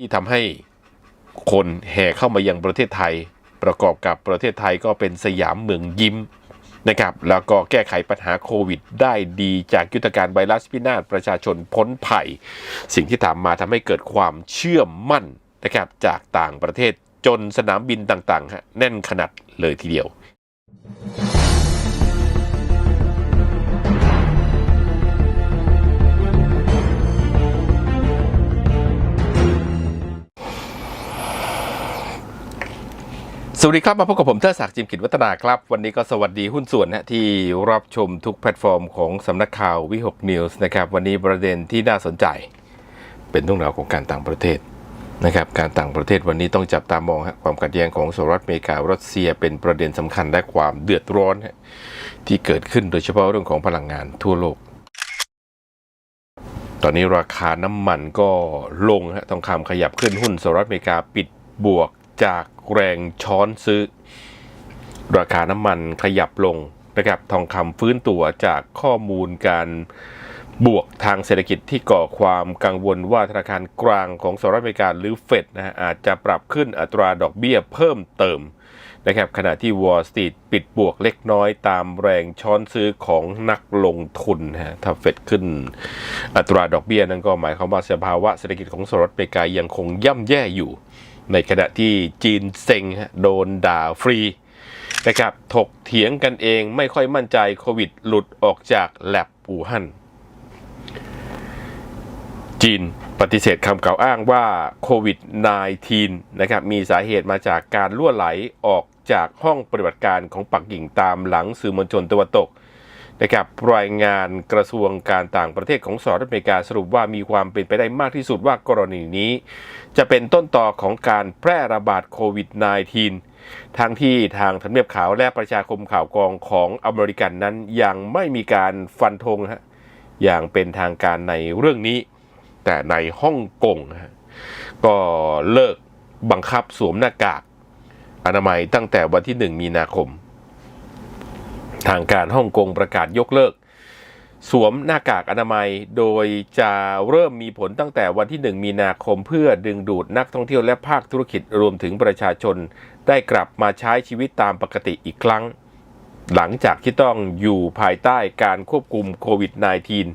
ที่ทำให้คนแห่เข้ามายังประเทศไทย ประกอบกับประเทศไทยก็เป็นสยามเมืองยิ้มนะครับแล้วก็แก้ไขปัญหาโควิด ได้ดีจากยุทธการไวรัสพินาศประชาชนพ้นภัย สิ่งที่ตามมาทำให้เกิดความเชื่อมั่นนะครับจากต่างประเทศจนสนามบินต่างๆฮะแน่นขนาดเลยทีเดียว วัสดีครับ มาพบกับผมเทิดศักดิ์จิมกิจวัฒนาครับ วันนี้ก็สวัสดีหุ้นส่วนนะที่รับชมทุกแพลตฟอร์มของสำนักข่าววิหกนิวส์นะครับ วันนี้ประเด็นที่น่าสนใจ เป็นเรื่องราวของการต่างประเทศนะครับ การต่างประเทศวันนี้ต้องจับตามองฮะความขัดแย้งของสหรัฐอเมริการัสเซียเป็นประเด็นสำคัญและความเดือดร้อนที่เกิดขึ้นโดยเฉพาะเรื่องของพลังงานทั่วโลก ตอนนี้ราคาน้ำมันก็ลงฮะทองคำขยับขึ้นหุ้นสหรัฐอเมริกาปิดบวก จากแรงช้อนซื้อ ราคาน้ำมันขยับลงนะครับทองคำฟื้นตัวจากข้อมูลการบวกทางเศรษฐกิจที่ก่อความกังวลว่าธนาคารกลางของสหรัฐอเมริกาหรือเฟดนะฮะอาจจะปรับขึ้นอัตราดอกเบี้ยเพิ่มเติมนะครับขณะที่ Wall Street ปิดบวกเล็กน้อยตามแรงช้อนซื้อของนักลงทุนฮะถ้าเฟดขึ้นอัตราดอกเบี้ยนั้นก็หมายความว่าสภาวะเศรษฐกิจของสหรัฐอเมริกายังคงย่ำแย่อยู่ ในขณะที่จีนเซ็งโดนด่าฟรีนะครับถกเถียงกันเองไม่ค่อยมั่นใจโควิดหลุดออกจากแลบอู่ฮั่น จีนปฏิเสธคำกล่าวอ้างว่าโควิด -19 นะครับมีสาเหตุมาจากการล่วไหลออกจากห้องปฏิบัติการของปักกิ่งตามหลังสื่อมวลชนตะวันตก นะครับรายงานกระทรวงการต่างประเทศของสหรัฐอเมริกาสรุปว่ามีความเป็นไปได้มากที่สุดว่ากรณีนี้ จะเป็นต้นต่อของการแพร่ระบาดโควิด -19 ทั้งที่ทางทำเนียบขาวและประชาคมข่าวกรองของอเมริกันนั้นยังไม่มีการฟันธงฮะอย่างเป็นทางการในเรื่องนี้ แต่ในฮ่องกงฮะก็เลิกบังคับสวมหน้ากากอนามัยตั้งแต่วันที่ 1 มีนาคม ทางการฮ่องกงประกาศยกเลิก สวมหน้ากากอนามัยโดยจะเริ่มมีผลตั้งแต่วันที่ 1 มีนาคมเพื่อดึงดูดนักท่องเที่ยวและภาคธุรกิจรวมถึงประชาชน ได้กลับมาใช้ชีวิตตามปกติอีกครั้ง หลังจากที่ต้องอยู่ภายใต้การควบคุมโควิด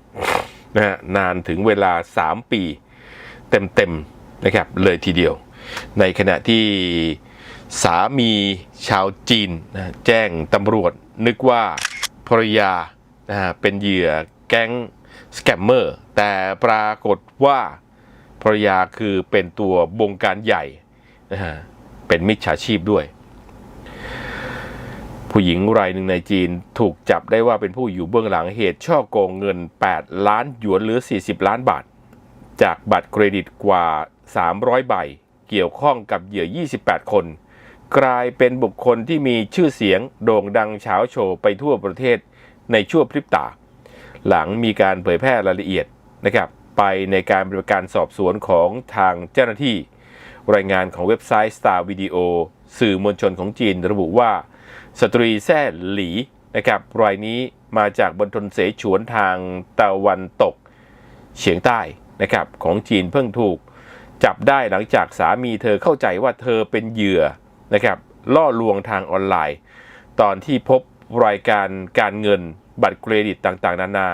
-19 นะฮะนานถึงเวลา 3 ปีเต็มๆนะครับเลยทีเดียว ในขณะที่สามีชาวจีนนะแจ้งตำรวจ นึกว่าภรรยานะฮะเป็นเหยื่อแก๊งสแกมเมอร์แต่ปรากฏว่าภรรยาคือเป็นตัวบงการใหญ่นะฮะเป็นมิจฉาชีพด้วย ผู้หญิงรายหนึ่งในจีนถูกจับได้ว่าเป็นผู้อยู่เบื้องหลังเหตุช่อโกงเงิน 8 ล้านหยวนหรือ 40 ล้านบาท จากบัตรเครดิตกว่า 300 ใบ เกี่ยวข้องกับเหยื่อ 28 คน กลายเป็นบุคคลที่มีชื่อเสียงโด่งดังเฉาโชไปทั่วประเทศในชั่วพริบตา หลังมีการเผยแพร่รายละเอียดนะครับไปในการบริการสอบสวนของทางเจ้าหน้าที่ รายงานของเว็บไซต์ Star Video สื่อมวลชนของจีนระบุว่า สตรีแซ่หลีนะครับรายนี้มาจากบนทนเสฉวนทางตะวันตกเฉียงใต้นะครับของจีนเพิ่งถูก จับได้หลังจากสามีเธอเข้าใจว่าเธอเป็นเหยื่อ นะครับล่อลวงทางออนไลน์ ตอนที่พบรายการการเงินบัตรเครดิตต่างๆ นานา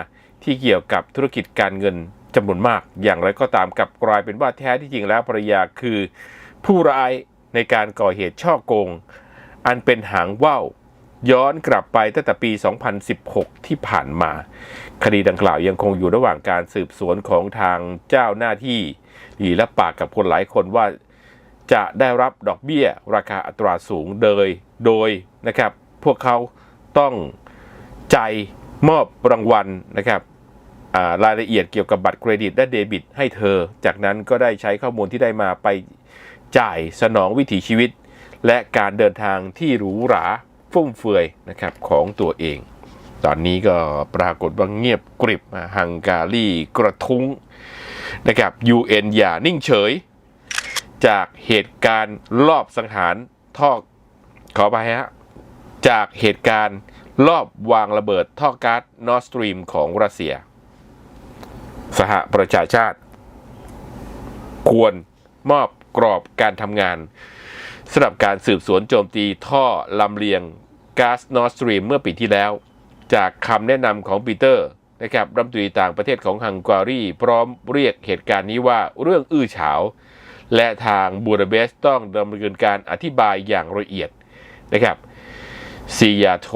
ที่เกี่ยวกับธุรกิจการเงินจำนวนมาก อย่างไรก็ตามกลับกลายเป็นว่าแท้ที่จริงแล้วภรรยาคือ ผู้ร้ายในการก่อเหตุช่อโกง อันเป็นหางว่าวย้อนกลับไปตั้งแต่ปี 2016 ที่ผ่านมา คดีดังกล่าวยังคงอยู่ระหว่างการสืบสวนของทางเจ้าหน้าที่หลีและปากกับคนหลายคนว่า จะได้รับดอกเบี้ยราคาอัตราสูงโดยโดยนะครับ พวกเขาต้องใจายมอบรางวัลนะครับรายละเอียดเกี่ยวกับบัตรเครดิตและเดบิต ให้เธอ จากนั้นก็ได้ใช้ข้อมูลที่ได้มาไปจ่ายสนองวิถีชีวิต และการเดินทางที่หรูหราฟุ่มเฟือยนะครับของตัวเอง ตอนนี้ก็ปรากฏว่าเงียบกริบฮังการีกระทุ้งนะครับ UN อย่านิ่งเฉย จากเหตุการณ์รอบสังหารท่อขอไปฮะจากเหตุการณ์รอบวางระเบิดท่อก๊าซนอร์สตรีมของรัสเซีย สหประชาชาติ ควรมอบกรอบการทำงานสำหรับการสืบสวนโจมตีท่อลำเลียงก๊าซนอร์สตรีมเมื่อปีที่แล้ว จากคำแนะนำของปีเตอร์นะครับรัฐมนตรีต่างประเทศของฮังการี พร้อมเรียกเหตุการณ์นี้ว่าเรื่องอื้อฉาว และทางบูดาเปสต์ต้องดำเนินการอธิบายอย่างละเอียดนะครับซียาโท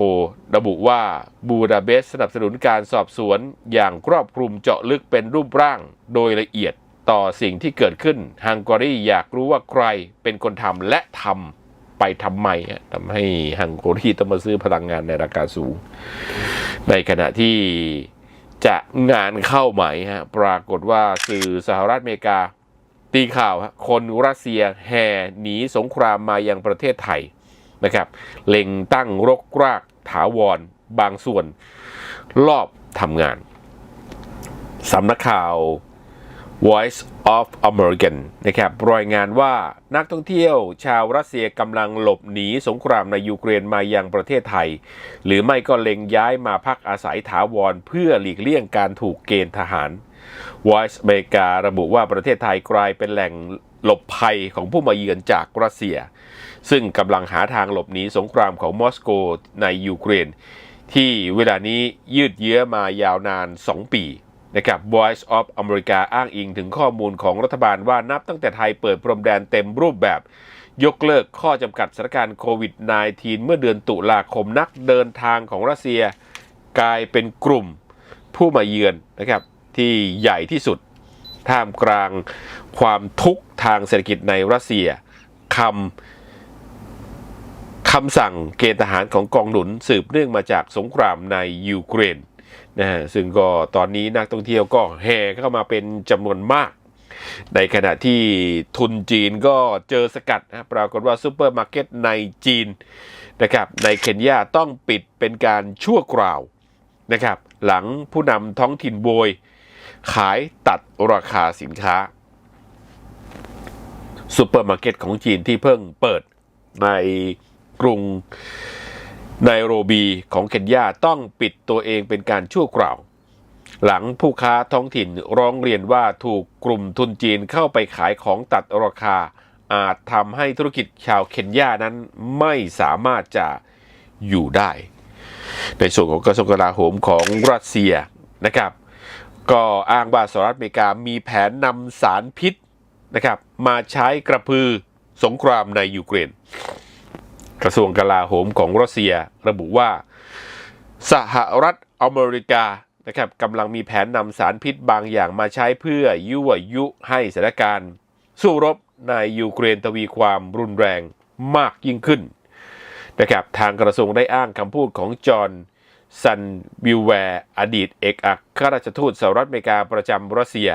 ระบุว่าบูดาเปสต์สนับสนุนการสอบสวนอย่างครอบคลุมเจาะลึกเป็นรูปร่างโดยละเอียดต่อสิ่งที่เกิดขึ้นฮังการีอยากรู้ว่าใครเป็นคนทำและทำไปทำไมทำให้ฮังการีต้องมาซื้อพลังงานในราคาสูง ในขณะที่จะงานเข้าใหม่ฮะปรากฏว่าสื่อสหรัฐอเมริกา ตีข่าวคนรัสเซียแห่หนีสงครามมายังประเทศไทยนะครับเล็งตั้งรกรากถาวรบางส่วน รอบทำงานสำนักข่าว Voice of American นะครับรายงานว่านักท่องเที่ยวชาวรัสเซียกำลังหลบหนีสงครามในยูเครนมายังประเทศไทย หรือไม่ก็เล็งย้ายมาพักอาศัยถาวรเพื่อหลีกเลี่ยงการถูกเกณฑ์ทหาร Voice อเมริการะบุว่าประเทศไทยกลายเป็นแหล่งหลบภัยของผู้มาเยือนจากรัสเซีย ซึ่งกำลังหาทางหลบหนีสงครามของมอสโกในยูเครน ที่เวลานี้ยืดเยื้อมายาวนาน 2 ปีนะครับ Voice of America อ้างอิงถึงข้อมูลของรัฐบาลว่านับตั้งแต่ไทยเปิดพรมแดนเต็มรูปแบบ ยกเลิกข้อจำกัดสถานการณ์โควิด -19 เมื่อเดือนตุลาคมนักเดินทางของรัสเซีย กลายเป็นกลุ่มผู้มาเยือนนะครับ ที่ใหญ่ที่สุด ท่ามกลางความทุกข์ทางเศรษฐกิจในรัสเซียคำคำสั่งเกณฑ์ทหารของกองหนุนสืบเนื่องมาจากสงครามในยูเครนนะฮะซึ่งก็ตอนนี้นักท่องเที่ยวก็แห่เข้ามาเป็นจำนวนมาก ในขณะที่ทุนจีนก็เจอสกัดนะปรากฏว่าซูเปอร์มาร์เก็ตในจีนนะครับในเคนยาต้องปิดเป็นการชั่วคราวนะครับหลังผู้นำท้องถิ่นโวย ขายตัดราคาสินค้าซูเปอร์มาร์เก็ตของจีนที่เพิ่งเปิดในกรุงไนโรบีของเคนยาต้องปิดตัวเองเป็นการชั่วคราว หลังผู้ค้าท้องถิ่นร้องเรียนว่าถูกกลุ่มทุนจีนเข้าไปขายของตัดราคา อาจทำให้ธุรกิจชาวเคนยานั้นไม่สามารถจะอยู่ได้ ในส่วนของกระทรวงกลาโหมของรัสเซียนะครับ ก็อ้างว่าสหรัฐอเมริกามีแผนนำสารพิษนะครับมาใช้กระพือสงครามในยูเครน กระทรวงกลาโหมของรัสเซียระบุว่า สหรัฐอเมริกานะครับกำลังมีแผนนำสารพิษบางอย่างมาใช้เพื่อยั่วยุให้สถานการณ์ สู้รบในยูเครนทวีความรุนแรงมากยิ่งขึ้นนะครับทางกระทรวงได้อ้างคำพูดของจอห์น ซันบิวแวร์อดีตเอกอัครราชทูตสหรัฐอเมริกาประจำรัสเซีย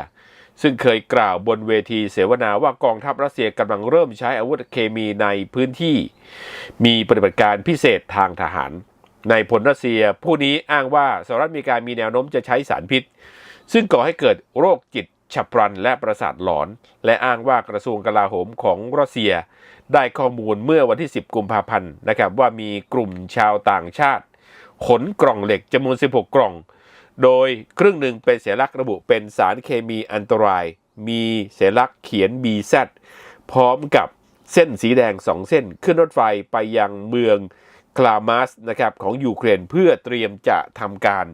ซึ่งเคยกล่าวบนเวทีเสวนาว่ากองทัพรัสเซียกำลังเริ่มใช้อาวุธเคมีในพื้นที่ มีปฏิบัติการพิเศษทางทหาร ในพลรัสเซียผู้นี้อ้างว่าสหรัฐอเมริกามีแนวโน้มจะใช้สารพิษ ซึ่งก่อให้เกิดโรคจิตฉับพลันและประสาทหลอน และอ้างว่ากระทรวงกลาโหมของรัสเซีย ได้ข้อมูลเมื่อวันที่ 10 กุมภาพันธ์นะครับว่ามีกลุ่มชาวต่างชาติ ขนกล่องเหล็กจำนวน 16 กล่อง โดยครึ่งหนึ่งเป็นสัญลักระบุเป็นสารเคมีอันตราย มีเสัญลักษ์เขียน BZ พร้อมกับเส้นสีแดง 2 เส้นขึ้นรถไฟไปยังเมืองคลามาสนะครับของยูเครนเพื่อเตรียมจะทำการ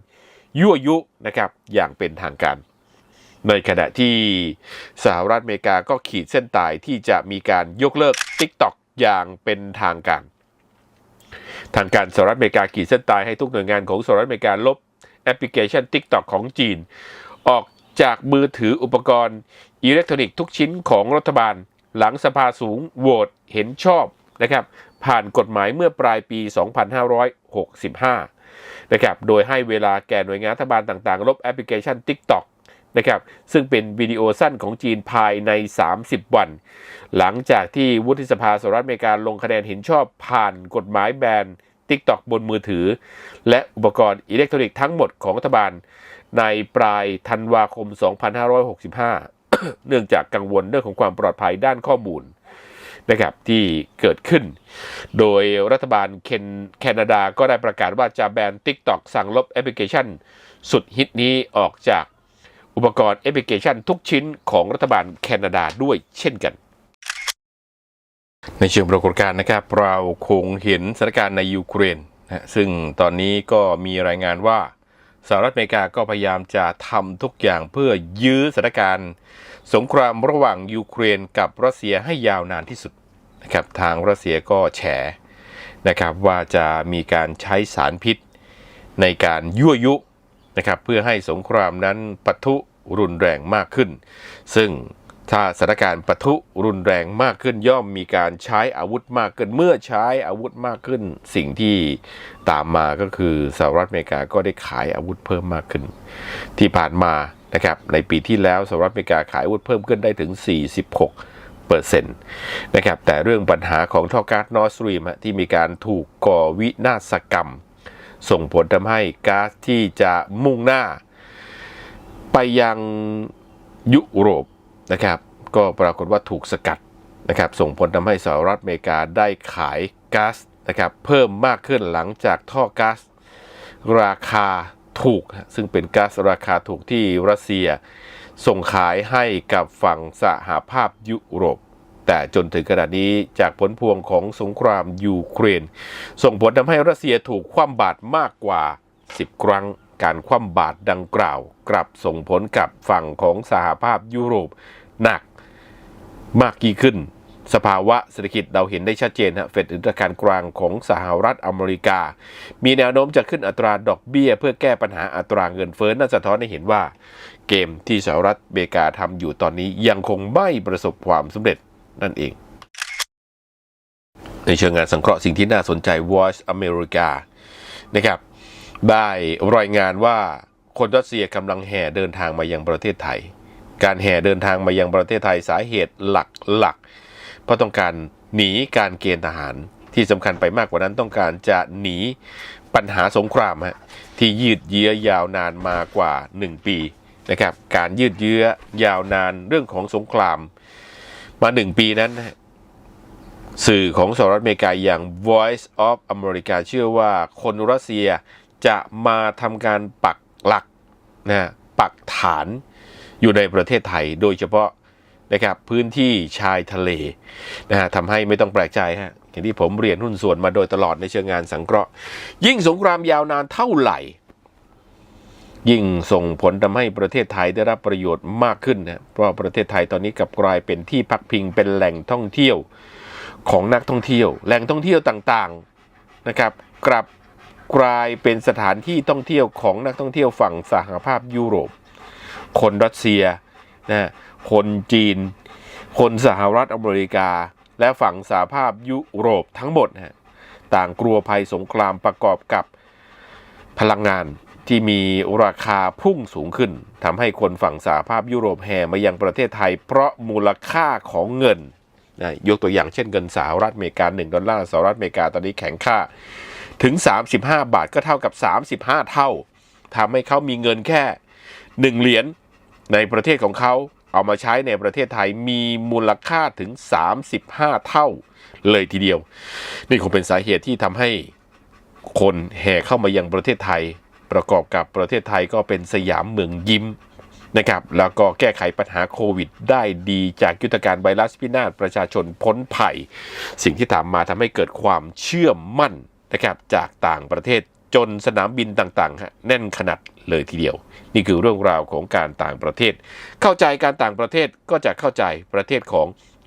ยั่วยุนะครับอย่างเป็นทางการ ในขณะที่สหรัฐอเมริกาก็ขีดเส้นตายที่จะมีการยกเลิก TikTok อย่างเป็นทางการ ทางการสหรัฐอเมริกาขีดเส้นตายให้ทุกหน่วยงานของสหรัฐอเมริกาลบแอปพลิเคชัน TikTok ของจีน ออกจากมือถืออุปกรณ์อิเล็กทรอนิกส์ทุกชิ้นของรัฐบาล หลังสภาสูงโหวตเห็นชอบนะครับผ่านกฎหมายเมื่อปลายปี 2565นะครับโดยให้เวลาแก่หน่วยงานรัฐบาลต่างๆ ลบแอปพลิเคชัน TikTok นะครับซึ่งเป็นวิดีโอสั้นของจีนภายใน 30 วัน หลังจากที่วุฒิสภาสหรัฐอเมริกาลงคะแนนเห็นชอบผ่านกฎหมายแบน TikTok บนมือถือ และอุปกรณ์อิเล็กทรอนิกส์ทั้งหมดของรัฐบาล ในปลายธันวาคม 2565 เนื่องจากกังวลเรื่องของความปลอดภัยด้านข้อมูลนะครับที่เกิดขึ้น โดยรัฐบาลเคนแคนาดาก็ได้ประกาศว่าจะแบน TikTok สั่งลบแอปพลิเคชัน สุดฮิตนี้ออกจาก อุปกรณ์แอปพลิเคชันทุกชิ้นของรัฐบาลแคนาดาด้วยเช่นกัน ในเชิงปรากฏการณ์นะครับ เราคงเห็นสถานการณ์ในยูเครนนะฮะซึ่งตอนนี้ก็มีรายงานว่าสหรัฐอเมริกาก็พยายามจะทำทุกอย่างเพื่อยื้อสถานการณ์ สงครามระหว่างยูเครนกับรัสเซียให้ยาวนานที่สุดนะครับทางรัสเซียก็แฉนะครับว่าจะมีการใช้สารพิษในการยั่วยุ นะครับเพื่อให้สงครามนั้นปะทุรุนแรงมากขึ้น ซึ่งถ้าสถานการณ์ปะทุรุนแรงมากขึ้นย่อมมีการใช้อาวุธมากขึ้น เมื่อใช้อาวุธมากขึ้น สิ่งที่ตามมาก็คือสหรัฐอเมริกาก็ได้ขายอาวุธเพิ่มมากขึ้น ที่ผ่านมานะครับในปีที่แล้วสหรัฐอเมริกาขายอาวุธเพิ่มขึ้นได้ถึง 46เปอร์เซ็นต์นะครับแต่เรื่องปัญหาของท่อก๊าซนอร์สตรีมที่มีการถูกก่อวินาศกรรม ส่งผลทำให้ก๊าซที่จะมุ่งหน้า ไปยังยุโรปนะครับ ก็ปรากฏว่าถูกสกัดนะครับ ส่งผลทำให้สหรัฐอเมริกาได้ขายก๊าซนะครับ เพิ่มมากขึ้นหลังจากท่อก๊าซราคาถูก ซึ่งเป็นก๊าซราคาถูกที่รัสเซีย ส่งขายให้กับฝั่งสหภาพยุโรป แต่จนถึงขณะนี้จากผลพวงของสงครามยูเครน ส่งผลทำให้รัสเซียถูกคว่ำบาตรมากกว่า 10 ครั้ง การคว่ำบาตรดังกล่าว กลับส่งผลกับฝั่งของสหภาพยุโรปหนักมากยิ่งขึ้น สภาวะเศรษฐกิจเราเห็นได้ชัดเจนฮะเฟดธนาคารกลางของสหรัฐอเมริกา มีแนวโน้มจะขึ้นอัตราดอกเบี้ย เพื่อแก้ปัญหาอัตราเงินเฟ้อนั่นสะท้อนให้เห็นว่า เกมที่สหรัฐอเมริกาทำอยู่ตอนนี้ยังคงไม่ประสบความสำเร็จ นั่นเอง ในเชิงงานสังเคราะห์สิ่งที่น่าสนใจ Voice America นะครับ ได้รายงานว่าคนรัสเซียกำลังแห่เดินทางมายังประเทศไทย การแห่เดินทางมายังประเทศไทยสาเหตุหลักๆเพราะต้องการหนีการเกณฑ์ทหารที่สำคัญไปมากกว่านั้นต้องการจะหนีปัญหาสงครามฮะที่ยืดเยื้อยาวนานมากว่า 1 ปีนะครับการยืดเยื้อยาวนานเรื่องของสงคราม มา1ปีนั้น สื่อของสหรัฐอเมริกาอย่าง Voice of America เชื่อว่าคนรัสเซียจะมาทำการปักหลักนะปักฐานอยู่ในประเทศไทยโดยเฉพาะนะครับพื้นที่ชายทะเลนะฮะทำให้ไม่ต้องแปลกใจฮะอย่างที่ผมเรียนหุ้นส่วนมาโดยตลอดในเชิงงานสังเคราะห์ ยิ่งสงครามยาวนานเท่าไหร่ ยิ่งส่งผลทำให้ประเทศไทยได้รับประโยชน์มากขึ้นนะเพราะประเทศไทยตอนนี้กลับกลายเป็นที่พักพิงเป็นแหล่งท่องเที่ยวของนักท่องเที่ยว แหล่งท่องเที่ยวต่างๆนะครับกลับกลายเป็นสถานที่ท่องเที่ยวของนักท่องเที่ยวฝั่งสหภาพยุโรป คนรัสเซียนะคนจีน คนสหรัฐอเมริกา และฝั่งสหภาพยุโรปทั้งหมดนะต่างกลัวภัยสงครามประกอบกับพลังงาน ที่มีราคาพุ่งสูงขึ้นทำให้คนฝั่งสหภาพยุโรปแห่มายังประเทศไทย เพราะมูลค่าของเงินนะยกตัวอย่างเช่นเงินสหรัฐอเมริกา 1 ดอลลาร์สหรัฐอเมริกาตอนนี้แข็งค่าถึง 35 บาทก็เท่ากับ 35 เท่าทำให้เขามีเงินแค่ 1 เหรียญในประเทศของเขาเอามาใช้ในประเทศไทยมีมูลค่าถึง 35 เท่าเลยทีเดียว นี่คงเป็นสาเหตุที่ทำให้คนแห่เข้ามายังประเทศไทย ประกอบกับประเทศไทยก็เป็นสยามเมืองยิ้มนะครับแล้วก็แก้ไขปัญหาโควิดได้ดีจากยุทธการไวรัสพินาศประชาชนพ้นภัย สิ่งที่ตามมาทำให้เกิดความเชื่อมั่นนะครับจากต่างประเทศจนสนามบินต่างๆแน่นขนาดเลยทีเดียว นี่คือเรื่องราวของการต่างประเทศ เข้าใจการต่างประเทศก็จะเข้าใจประเทศของ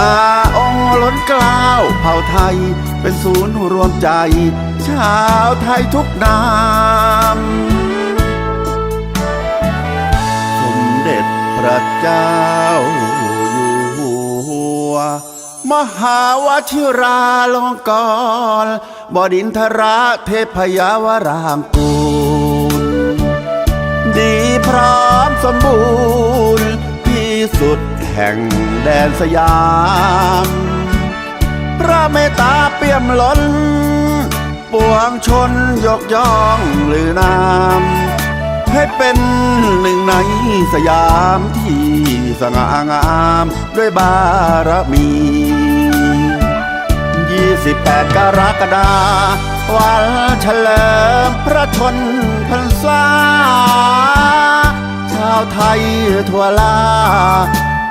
อาองค์ล้นกล้าวเผ่าไทย เป็นศูนย์รวมใจ ชาวไทยทุกนามสมเด็จพระเจ้าอยู่หัว มหาวชิราลงกรณบดินทราเทพยาวรางกูล ดีพร้อมสมบูรณ์ที่สุด แห่งแดนสยาม พระเมตตาเปี่ยมล้น ปวงชนยกย่องหรือนาม ให้เป็นหนึ่งในสยามที่สง่างามด้วยบารมี 28 กรกฎาวันเฉลิมพระชนพรรษาชาวไทยทั่วลา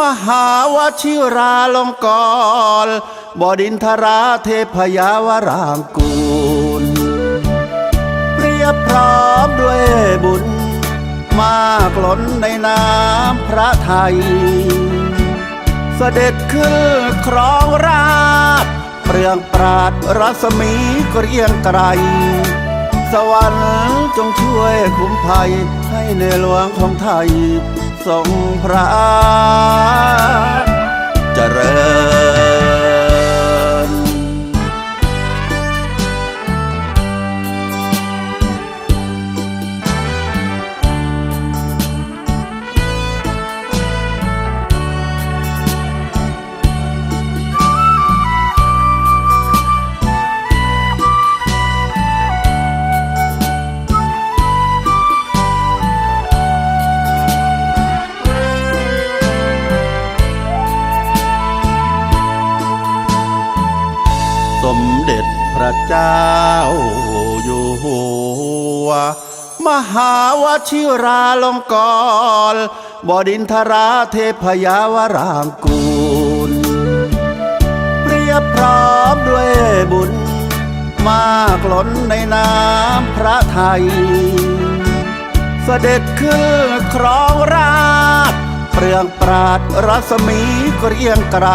มหาวชิราลงกรณ์บดินทราเทพยาวรางกูล เปรียบพร้อมด้วยบุญ มากล้นในน้ำพระไทย เสด็จขึ้นครองราชเปลืองปราดรัศมีเกรียงไกร สวรรค์จงช่วยคุ้มภัยให้ในหลวงของไทย ทรงพระเจริญ ระเจ้าอยู่หัว มหาวชิราลงกรณ์บดินทราเทพยาวรางกูล เปรียบพร้อมด้วยบุญ มากล้นในน้ำพระไทย เสด็จขึ้นครองราชเปลืองปราดรัศมีเกรียงไกร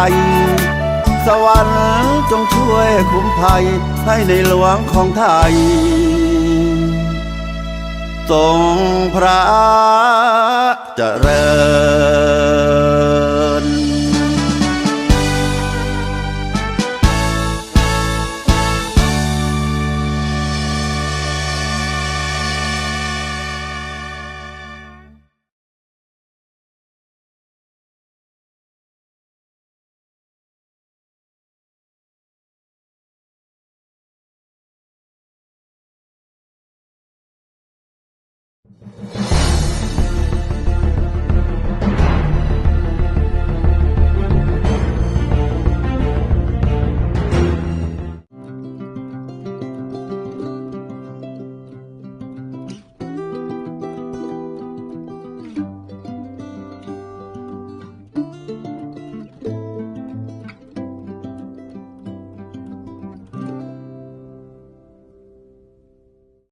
สวรรค์ จงช่วยคุ้มภัยให้ในหลวงของไทยทรงพระเจริญ